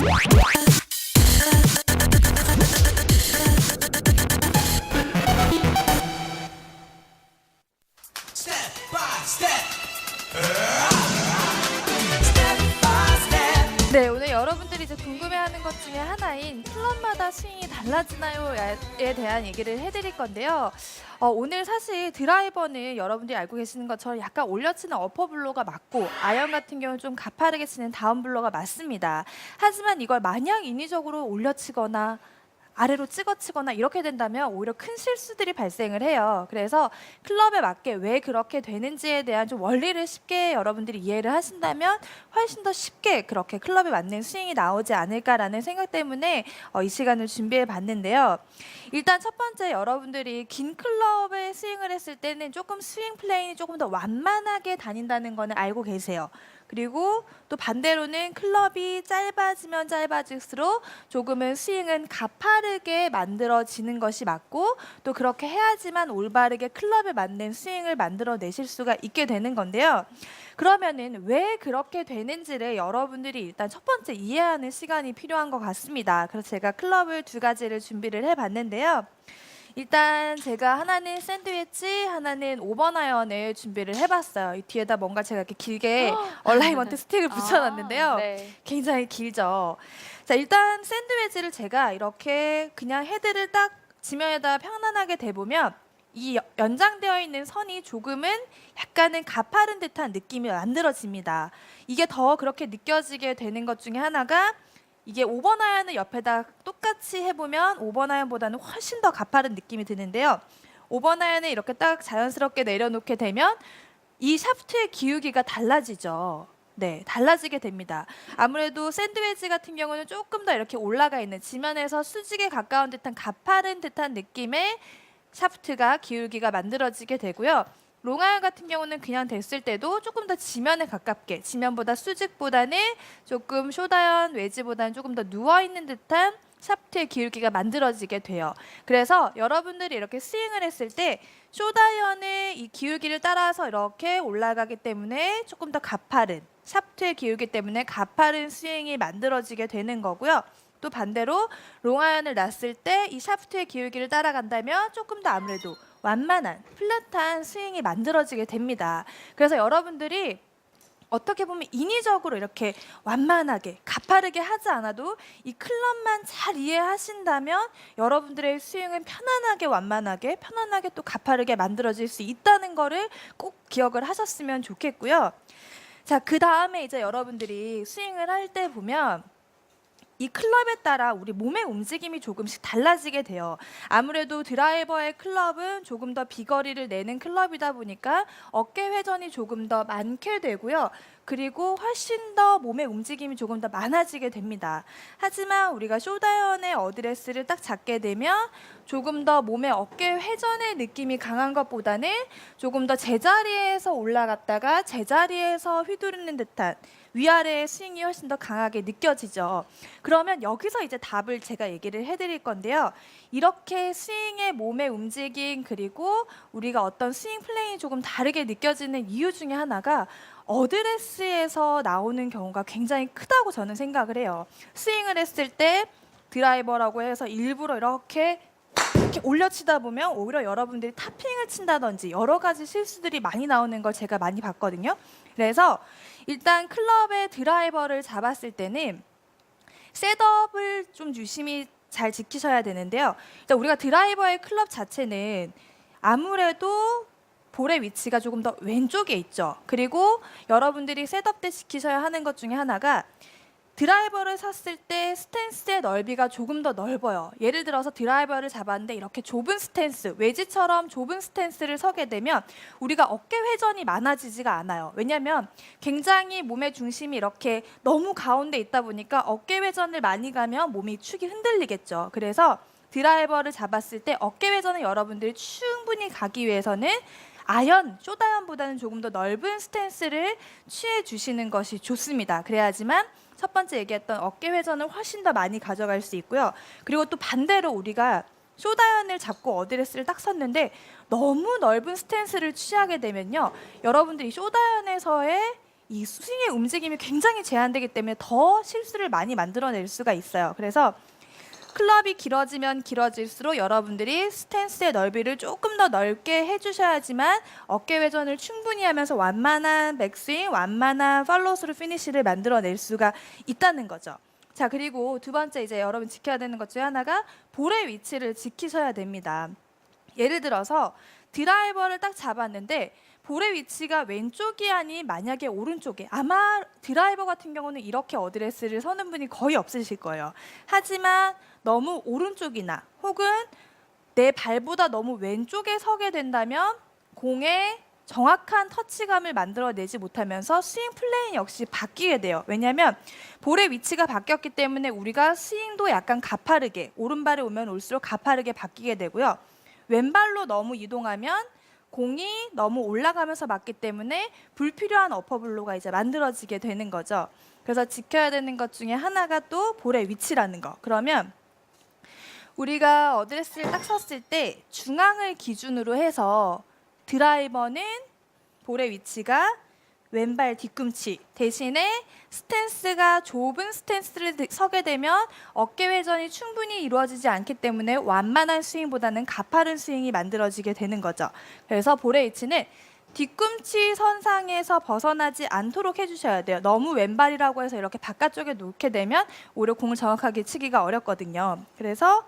Why? 하나인 클럽마다 스윙이 달라지나요?에 대한 얘기를 해드릴 건데요. 어, 오늘 사실 드라이버는 여러분들이 알고 계시는 것처럼 약간 올려치는 어퍼 블로가 맞고 아이언 같은 경우는 좀 가파르게 치는 다운 블로가 맞습니다. 하지만 이걸 마냥 인위적으로 올려치거나 아래로 찍어치거나 이렇게 된다면 오히려 큰 실수들이 발생을 해요. 그래서 클럽에 맞게 왜 그렇게 되는지에 대한 좀 원리를 쉽게 여러분들이 이해를 하신다면 훨씬 더 쉽게 그렇게 클럽에 맞는 스윙이 나오지 않을까라는 생각 때문에 어, 이 시간을 준비해 봤는데요. 일단 첫 번째 여러분들이 긴 클럽에 스윙을 했을 때는 조금 스윙 플레인이 조금 더 완만하게 다닌다는 거는 알고 계세요. 그리고 또 반대로는 클럽이 짧아지면 짧아질수록 조금은 스윙은 가파르게 만들어지는 것이 맞고 또 그렇게 해야지만 올바르게 클럽에 맞는 스윙을 만들어내실 수가 있게 되는 건데요. 그러면은 왜 그렇게 되는지를 여러분들이 일단 첫 번째 이해하는 시간이 필요한 것 같습니다. 그래서 제가 클럽을 두 가지를 준비를 해봤는데요. 일단 제가 하나는 샌드위치, 하나는 오번 아이언을 준비를 해봤어요. 이 뒤에다 뭔가 제가 이렇게 길게 얼라이먼트 스틱을 붙여놨는데요. 아, 네. 굉장히 길죠. 자, 일단 샌드위치를 제가 이렇게 그냥 헤드를 딱 지면에다 편안하게 대보면 이 여- 연장되어 있는 선이 조금은 약간은 가파른 듯한 느낌이 만들어집니다. 이게 더 그렇게 느껴지게 되는 것 중에 하나가 이게 5번 아이언을 옆에다 똑같이 해보면 5번 아이언보다는 훨씬 더 가파른 느낌이 드는데요. 5번 아이언을 이렇게 딱 자연스럽게 내려놓게 되면 이 샤프트의 기울기가 달라지죠. 네, 달라지게 됩니다. 아무래도 샌드위치 같은 경우는 조금 더 이렇게 올라가 있는 지면에서 수직에 가까운 듯한 가파른 듯한 느낌의 샤프트가 기울기가 만들어지게 되고요. 롱아이언 같은 경우는 그냥 됐을 때도 조금 더 지면에 가깝게 지면보다 수직보다는 조금 숏아이언 웨지보다는 조금 더 누워 있는 듯한 샤프트의 기울기가 만들어지게 돼요. 그래서 여러분들이 이렇게 스윙을 했을 때 숏아이언의 이 기울기를 따라서 이렇게 올라가기 때문에 조금 더 가파른 샤프트의 기울기 때문에 가파른 스윙이 만들어지게 되는 거고요. 또 반대로 롱아이언을 놨을 때 이 샤프트의 기울기를 따라간다면 조금 더 아무래도 완만한 플랫한 스윙이 만들어지게 됩니다. 그래서 여러분들이 어떻게 보면 인위적으로 이렇게 완만하게 가파르게 하지 않아도 이 클럽만 잘 이해하신다면 여러분들의 스윙은 편안하게 완만하게 편안하게 또 가파르게 만들어질 수 있다는 거를 꼭 기억을 하셨으면 좋겠고요. 자, 그 다음에 이제 여러분들이 스윙을 할 때 보면 이 클럽에 따라 우리 몸의 움직임이 조금씩 달라지게 돼요. 아무래도 드라이버의 클럽은 조금 더 비거리를 내는 클럽이다 보니까 어깨 회전이 조금 더 많게 되고요. 그리고 훨씬 더 몸의 움직임이 조금 더 많아지게 됩니다. 하지만 우리가 쇼다이언의 어드레스를 딱 잡게 되면 조금 더 몸의 어깨 회전의 느낌이 강한 것보다는 조금 더 제자리에서 올라갔다가 제자리에서 휘두르는 듯한 위아래의 스윙이 훨씬 더 강하게 느껴지죠. 그러면 여기서 이제 답을 제가 얘기를 해드릴 건데요. 이렇게 스윙의 몸의 움직임 그리고 우리가 어떤 스윙 플레이이 조금 다르게 느껴지는 이유 중에 하나가 어드레스에서 나오는 경우가 굉장히 크다고 저는 생각을 해요. 스윙을 했을 때 드라이버라고 해서 일부러 이렇게 이렇게 올려치다 보면 오히려 여러분들이 타핑을 친다든지 여러 가지 실수들이 많이 나오는 걸 제가 많이 봤거든요. 그래서 일단 클럽의 드라이버를 잡았을 때는 셋업을 좀 유심히 잘 지키셔야 되는데요. 일단 우리가 드라이버의 클럽 자체는 아무래도 볼의 위치가 조금 더 왼쪽에 있죠. 그리고 여러분들이 셋업 때 지키셔야 하는 것 중에 하나가 드라이버를 샀을 때 스탠스의 넓이가 조금 더 넓어요. 예를 들어서 드라이버를 잡았는데 이렇게 좁은 스탠스, 외지처럼 좁은 스탠스를 서게 되면 우리가 어깨 회전이 많아지지가 않아요. 왜냐하면 굉장히 몸의 중심이 이렇게 너무 가운데 있다 보니까 어깨 회전을 많이 가면 몸이 축이 흔들리겠죠. 그래서 드라이버를 잡았을 때 어깨 회전을 여러분들이 충분히 가기 위해서는 아연, 쇼다연보다는 조금 더 넓은 스탠스를 취해 주시는 것이 좋습니다. 그래야지만 첫 번째 얘기했던 어깨 회전을 훨씬 더 많이 가져갈 수 있고요. 그리고 또 반대로 우리가 쇼다연을 잡고 어드레스를 딱 섰는데 너무 넓은 스탠스를 취하게 되면요. 여러분들이 쇼다연에서의 이 스윙의 움직임이 굉장히 제한되기 때문에 더 실수를 많이 만들어낼 수가 있어요. 그래서 클럽이 길어지면 길어질수록 여러분들이 스탠스의 넓이를 조금 더 넓게 해주셔야지만 어깨 회전을 충분히 하면서 완만한 백스윙, 완만한 팔로우스루 피니시를 만들어낼 수가 있다는 거죠. 자 그리고 두 번째 이제 여러분 지켜야 되는 것 중에 하나가 볼의 위치를 지키셔야 됩니다. 예를 들어서 드라이버를 딱 잡았는데 볼의 위치가 왼쪽이 아닌 만약에 오른쪽에 아마 드라이버 같은 경우는 이렇게 어드레스를 서는 분이 거의 없으실 거예요. 하지만 너무 오른쪽이나 혹은 내 발보다 너무 왼쪽에 서게 된다면 공의 정확한 터치감을 만들어내지 못하면서 스윙 플레이 역시 바뀌게 돼요. 왜냐하면 볼의 위치가 바뀌었기 때문에 우리가 스윙도 약간 가파르게 오른발에 오면 올수록 가파르게 바뀌게 되고요. 왼발로 너무 이동하면 공이 너무 올라가면서 맞기 때문에 불필요한 어퍼블로가 이제 만들어지게 되는 거죠. 그래서 지켜야 되는 것 중에 하나가 또 볼의 위치라는 거. 그러면 우리가 어드레스를 딱 섰을 때 중앙을 기준으로 해서 드라이버는 볼의 위치가 왼발 뒤꿈치 대신에 스탠스가 좁은 스탠스를 드- 서게 되면 어깨 회전이 충분히 이루어지지 않기 때문에 완만한 스윙보다는 가파른 스윙이 만들어지게 되는 거죠. 그래서 볼의 위치는 뒤꿈치 선상에서 벗어나지 않도록 해주셔야 돼요. 너무 왼발이라고 해서 이렇게 바깥쪽에 놓게 되면 오히려 공을 정확하게 치기가 어렵거든요. 그래서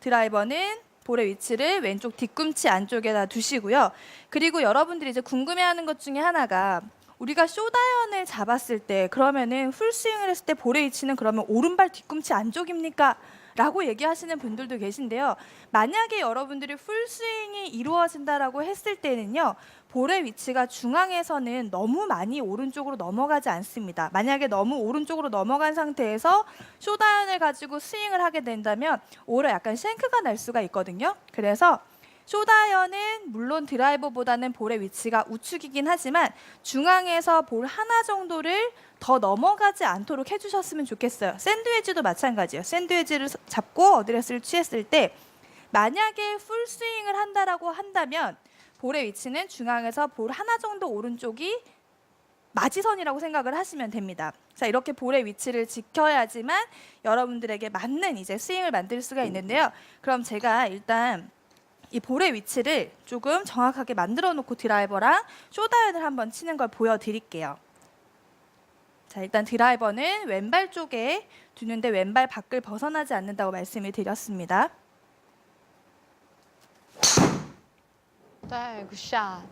드라이버는 볼의 위치를 왼쪽 뒤꿈치 안쪽에다 두시고요. 그리고 여러분들이 이제 궁금해하는 것 중에 하나가 우리가 쇼다이언을 잡았을 때 그러면은 풀스윙을 했을 때 볼의 위치는 그러면 오른발 뒤꿈치 안쪽입니까? 라고 얘기하시는 분들도 계신데요. 만약에 여러분들이 풀스윙이 이루어진다라고 했을 때는요. 볼의 위치가 중앙에서는 너무 많이 오른쪽으로 넘어가지 않습니다. 만약에 너무 오른쪽으로 넘어간 상태에서 쇼다이언을 가지고 스윙을 하게 된다면 오히려 약간 쉔크가 날 수가 있거든요. 그래서 쇼다이언은 물론 드라이버보다는 볼의 위치가 우측이긴 하지만 중앙에서 볼 하나 정도를 더 넘어가지 않도록 해주셨으면 좋겠어요. 샌드위치도 마찬가지예요. 샌드위치를 서- 잡고 어드레스를 취했을 때 만약에 풀스윙을 한다라고 한다면 볼의 위치는 중앙에서 볼 하나 정도 오른쪽이 마지선이라고 생각을 하시면 됩니다. 자 이렇게 볼의 위치를 지켜야지만 여러분들에게 맞는 이제 스윙을 만들 수가 있는데요. 그럼 제가 일단 이 볼의 위치를 조금 정확하게 만들어 놓고 드라이버랑 쇼다이언을 한번 치는 걸 보여 드릴게요. 자 일단 드라이버는 왼발 쪽에 두는데 왼발 밖을 벗어나지 않는다고 말씀을 드렸습니다. 네, 굿샷.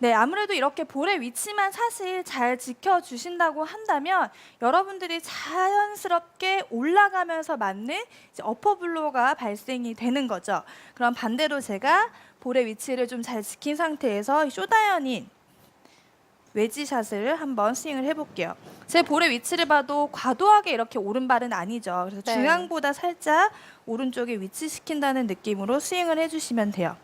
네, 아무래도 이렇게 볼의 위치만 사실 잘 지켜주신다고 한다면 여러분들이 자연스럽게 올라가면서 맞는 이제 어퍼블로가 발생이 되는 거죠. 그럼 반대로 제가 볼의 위치를 좀 잘 지킨 상태에서 이 쇼다이언인 웨지샷을 한번 스윙을 해볼게요. 제 볼의 위치를 봐도 과도하게 이렇게 오른발은 아니죠. 그래서 네. 중앙보다 살짝 오른쪽에 위치시킨다는 느낌으로 스윙을 해주시면 돼요.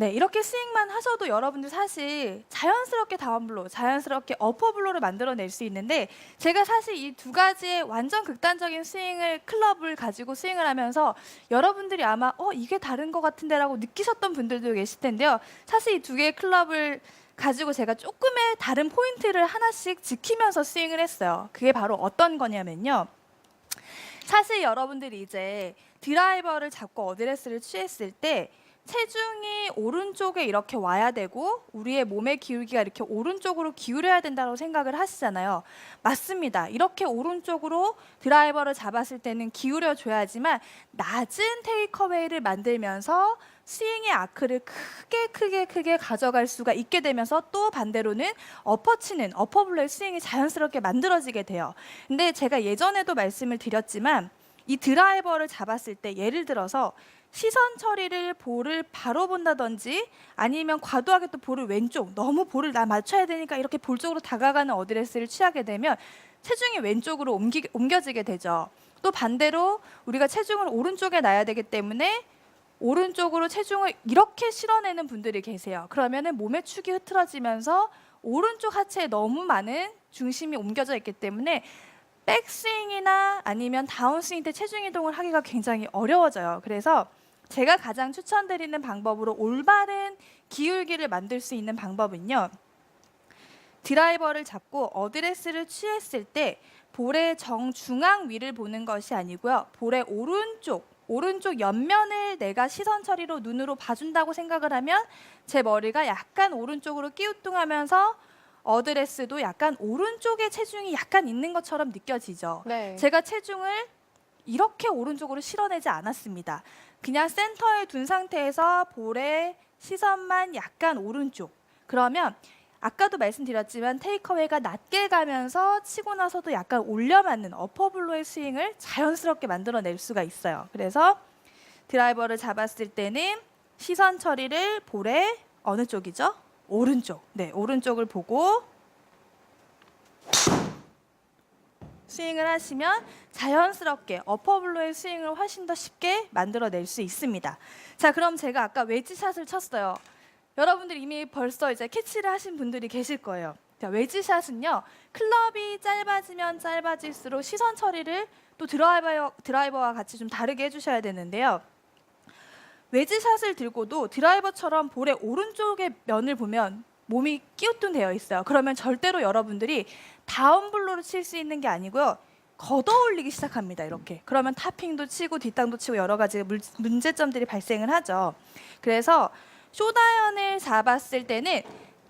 네, 이렇게 스윙만 하셔도 여러분들 사실 자연스럽게 다운블로, 자연스럽게 어퍼블로를 만들어낼 수 있는데 제가 사실 이 두 가지의 완전 극단적인 스윙을 클럽을 가지고 스윙을 하면서 여러분들이 아마 어 이게 다른 것 같은데라고 느끼셨던 분들도 계실 텐데요. 사실 이 두 개의 클럽을 가지고 제가 조금의 다른 포인트를 하나씩 지키면서 스윙을 했어요. 그게 바로 어떤 거냐면요. 사실 여러분들이 이제 드라이버를 잡고 어드레스를 취했을 때 체중이 오른쪽에 이렇게 와야 되고 우리의 몸의 기울기가 이렇게 오른쪽으로 기울여야 된다고 생각을 하시잖아요. 맞습니다. 이렇게 오른쪽으로 드라이버를 잡았을 때는 기울여 줘야지만 낮은 테이크어웨이를 만들면서 스윙의 아크를 크게 크게 크게 가져갈 수가 있게 되면서 또 반대로는 어퍼치는 어퍼블로의 스윙이 자연스럽게 만들어지게 돼요. 근데 제가 예전에도 말씀을 드렸지만 이 드라이버를 잡았을 때 예를 들어서 시선 처리를 볼을 바로 본다든지 아니면 과도하게 또 볼을 왼쪽 너무 볼을 나 맞춰야 되니까 이렇게 볼 쪽으로 다가가는 어드레스를 취하게 되면 체중이 왼쪽으로 옮기, 옮겨지게 되죠. 또 반대로 우리가 체중을 오른쪽에 놔야 되기 때문에 오른쪽으로 체중을 이렇게 실어내는 분들이 계세요. 그러면은 몸의 축이 흐트러지면서 오른쪽 하체에 너무 많은 중심이 옮겨져 있기 때문에 백스윙이나 아니면 다운스윙 때 체중 이동을 하기가 굉장히 어려워져요. 그래서 제가 가장 추천드리는 방법으로 올바른 기울기를 만들 수 있는 방법은요. 드라이버를 잡고 어드레스를 취했을 때 볼의 정중앙 위를 보는 것이 아니고요. 볼의 오른쪽, 오른쪽 옆면을 내가 시선 처리로 눈으로 봐준다고 생각을 하면 제 머리가 약간 오른쪽으로 끼우뚱하면서 어드레스도 약간 오른쪽에 체중이 약간 있는 것처럼 느껴지죠. 네. 제가 체중을 이렇게 오른쪽으로 실어내지 않았습니다. 그냥 센터에 둔 상태에서 볼의 시선만 약간 오른쪽. 그러면 아까도 말씀드렸지만 테이크어웨이가 낮게 가면서 치고 나서도 약간 올려 맞는 어퍼블로의 스윙을 자연스럽게 만들어낼 수가 있어요. 그래서 드라이버를 잡았을 때는 시선 처리를 볼의 어느 쪽이죠? 오른쪽. 네, 오른쪽을 보고 스윙을 하시면 자연스럽게 어퍼블로의 스윙을 훨씬 더 쉽게 만들어낼 수 있습니다. 자, 그럼 제가 아까 웨지샷을 쳤어요. 여러분들 이미 벌써 이제 캐치를 하신 분들이 계실 거예요. 자, 웨지샷은요. 클럽이 짧아지면 짧아질수록 시선 처리를 또 드라이버 드라이버와 같이 좀 다르게 해주셔야 되는데요. 웨지샷을 들고도 드라이버처럼 볼의 오른쪽의 면을 보면 몸이 끼우뚱 되어 있어요. 그러면 절대로 여러분들이 다운 블로로 칠 수 있는 게 아니고요. 걷어 올리기 시작합니다. 이렇게. 그러면 타핑도 치고 뒷땅도 치고 여러 가지 물- 문제점들이 발생을 하죠. 그래서 쇼다이언을 잡았을 때는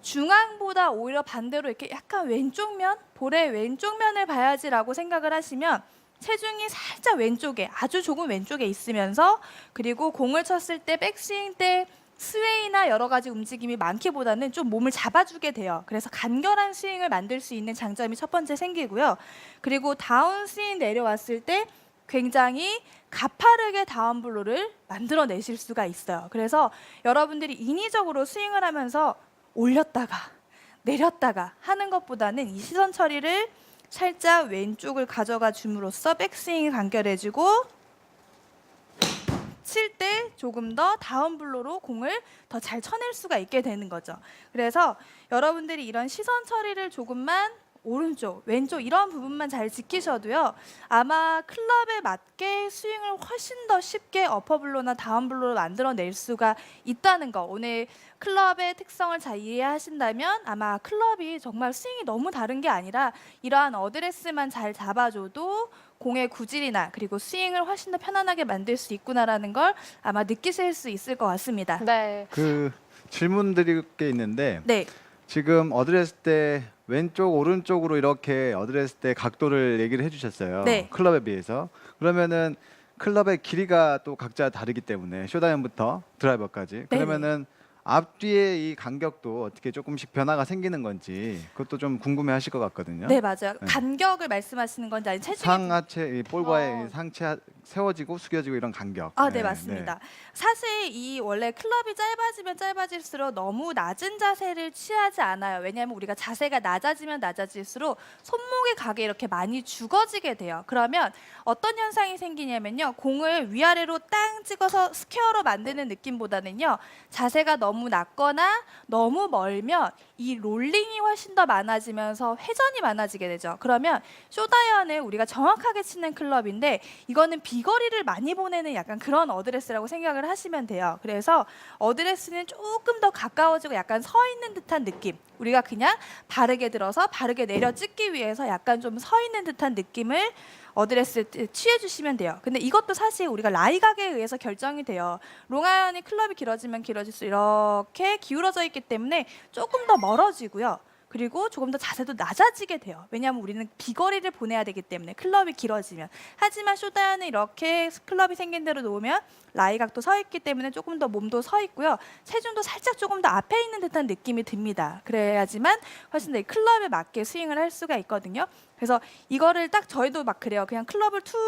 중앙보다 오히려 반대로 이렇게 약간 왼쪽 면, 볼의 왼쪽 면을 봐야지라고 생각을 하시면 체중이 살짝 왼쪽에 아주 조금 왼쪽에 있으면서 그리고 공을 쳤을 때 백스윙 때 스웨이나 여러 가지 움직임이 많기보다는 좀 몸을 잡아주게 돼요. 그래서 간결한 스윙을 만들 수 있는 장점이 첫 번째 생기고요. 그리고 다운 스윙 내려왔을 때 굉장히 가파르게 다운블로를 만들어내실 수가 있어요. 그래서 여러분들이 인위적으로 스윙을 하면서 올렸다가 내렸다가 하는 것보다는 이 시선 처리를 살짝 왼쪽을 가져가 줌으로써 백스윙이 간결해지고 칠 때 조금 더 다운 블로로 공을 더 잘 쳐낼 수가 있게 되는 거죠. 그래서 여러분들이 이런 시선 처리를 조금만 오른쪽, 왼쪽 이런 부분만 잘 지키셔도요. 아마 클럽에 맞게 스윙을 훨씬 더 쉽게 어퍼블로나 다운블로로 만들어낼 수가 있다는 거. 오늘 클럽의 특성을 잘 이해하신다면 아마 클럽이 정말 스윙이 너무 다른 게 아니라 이러한 어드레스만 잘 잡아줘도 공의 구질이나 그리고 스윙을 훨씬 더 편안하게 만들 수 있구나라는 걸 아마 느끼실 수 있을 것 같습니다. 네. 그 질문 드릴 게 있는데 네, 지금 어드레스 때 왼쪽 오른쪽으로 이렇게 어드레스 때 각도를 얘기를 해주셨어요. 네. 클럽에 비해서 그러면은 클럽의 길이가 또 각자 다르기 때문에 쇼다이언부터 드라이버까지 네. 그러면은 앞뒤의 이 간격도 어떻게 조금씩 변화가 생기는 건지 그것도 좀 궁금해하실 것 같거든요. 네 맞아요. 네. 간격을 말씀하시는 건지 아니 체중이 상하체 이 볼과의 어. 이 상체 세워지고 숙여지고 이런 간격. 아, 네, 맞습니다. 사실 이 원래 클럽이 짧아지면 짧아질수록 너무 낮은 자세를 취하지 않아요. 왜냐하면 우리가 자세가 낮아지면 낮아질수록 손목의 각이 이렇게 많이 죽어지게 돼요. 그러면 어떤 현상이 생기냐면요. 공을 위아래로 땅 찍어서 스퀘어로 만드는 느낌보다는요. 자세가 너무 낮거나 너무 멀면 이 롤링이 훨씬 더 많아지면서 회전이 많아지게 되죠. 그러면 쇼다이언을 우리가 정확하게 치는 클럽인데 이거는 비거리를 많이 보내는 약간 그런 어드레스라고 생각을 하시면 돼요. 그래서 어드레스는 조금 더 가까워지고 약간 서 있는 듯한 느낌. 우리가 그냥 바르게 들어서 바르게 내려 찍기 위해서 약간 좀 서 있는 듯한 느낌을 어드레스 때 취해 주시면 돼요. 근데 이것도 사실 우리가 라이각에 의해서 결정이 돼요. 롱아이언이 클럽이 길어지면 길어질수록 이렇게 기울어져 있기 때문에 조금 더 멀어지고요. 그리고 조금 더 자세도 낮아지게 돼요. 왜냐하면 우리는 비거리를 보내야 되기 때문에 클럽이 길어지면. 하지만 쇼다이언은 이렇게 클럽이 생긴 대로 놓으면 라이각도 서 있기 때문에 조금 더 몸도 서 있고요. 체중도 살짝 조금 더 앞에 있는 듯한 느낌이 듭니다. 그래야지만 훨씬 더이 클럽에 맞게 스윙을 할 수가 있거든요. 그래서 이거를 딱 저희도 막 그래요. 그냥 클럽을 퉁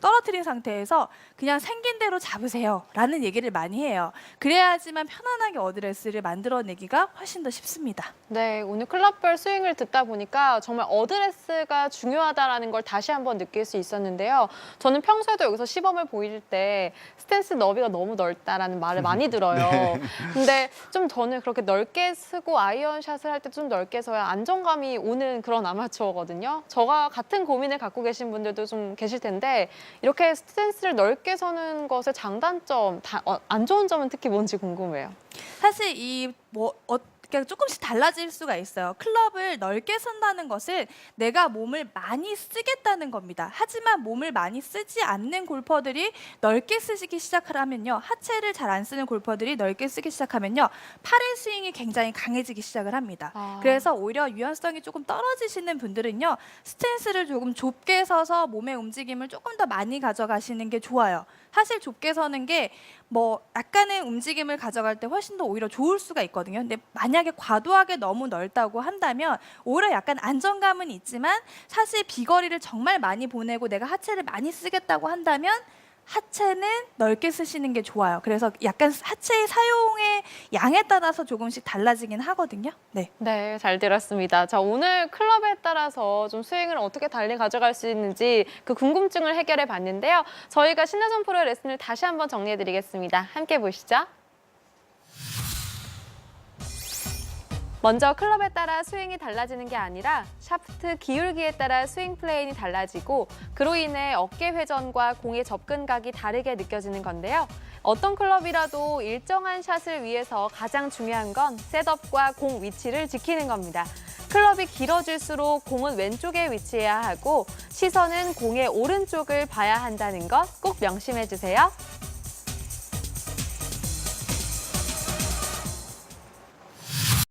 떨어뜨린 상태에서 그냥 생긴 대로 잡으세요라는 얘기를 많이 해요. 그래야지만 편안하게 어드레스를 만들어내기가 훨씬 더 쉽습니다. 네, 오늘 클럽 클럽별 스윙을 듣다 보니까 정말 어드레스가 중요하다라는 걸 다시 한번 느낄 수 있었는데요. 저는 평소에도 여기서 시범을 보일 때 스탠스 너비가 너무 넓다라는 말을 많이 들어요. 근데 좀 저는 그렇게 넓게 쓰고 아이언 샷을 할 때 좀 넓게 서야 안정감이 오는 그런 아마추어거든요. 저와 같은 고민을 갖고 계신 분들도 좀 계실 텐데 이렇게 스탠스를 넓게 서는 것의 장단점, 다, 어, 안 좋은 점은 특히 뭔지 궁금해요. 사실 이뭐 어, 그냥 조금씩 달라질 수가 있어요. 클럽을 넓게 쓴다는 것은 내가 몸을 많이 쓰겠다는 겁니다. 하지만 몸을 많이 쓰지 않는 골퍼들이 넓게 쓰기 시작을 하면요. 하체를 잘 안 쓰는 골퍼들이 넓게 쓰기 시작하면요. 팔의 스윙이 굉장히 강해지기 시작을 합니다. 아. 그래서 오히려 유연성이 조금 떨어지시는 분들은요. 스탠스를 조금 좁게 서서 몸의 움직임을 조금 더 많이 가져가시는 게 좋아요. 사실 좁게 서는 게 뭐 약간의 움직임을 가져갈 때 훨씬 더 오히려 좋을 수가 있거든요. 근데 만약에 과도하게 너무 넓다고 한다면 오히려 약간 안정감은 있지만 사실 비거리를 정말 많이 보내고 내가 하체를 많이 쓰겠다고 한다면 하체는 넓게 쓰시는 게 좋아요. 그래서 약간 하체의 사용의 양에 따라서 조금씩 달라지긴 하거든요. 네. 네, 잘 들었습니다. 자, 오늘 클럽에 따라서 좀 스윙을 어떻게 달리 가져갈 수 있는지 그 궁금증을 해결해 봤는데요. 저희가 신나선 프로의 레슨을 다시 한번 정리해 드리겠습니다. 함께 보시죠. 먼저 클럽에 따라 스윙이 달라지는 게 아니라 샤프트 기울기에 따라 스윙 플레인이 달라지고 그로 인해 어깨 회전과 공의 접근각이 다르게 느껴지는 건데요. 어떤 클럽이라도 일정한 샷을 위해서 가장 중요한 건 셋업과 공 위치를 지키는 겁니다. 클럽이 길어질수록 공은 왼쪽에 위치해야 하고 시선은 공의 오른쪽을 봐야 한다는 것 꼭 명심해 주세요.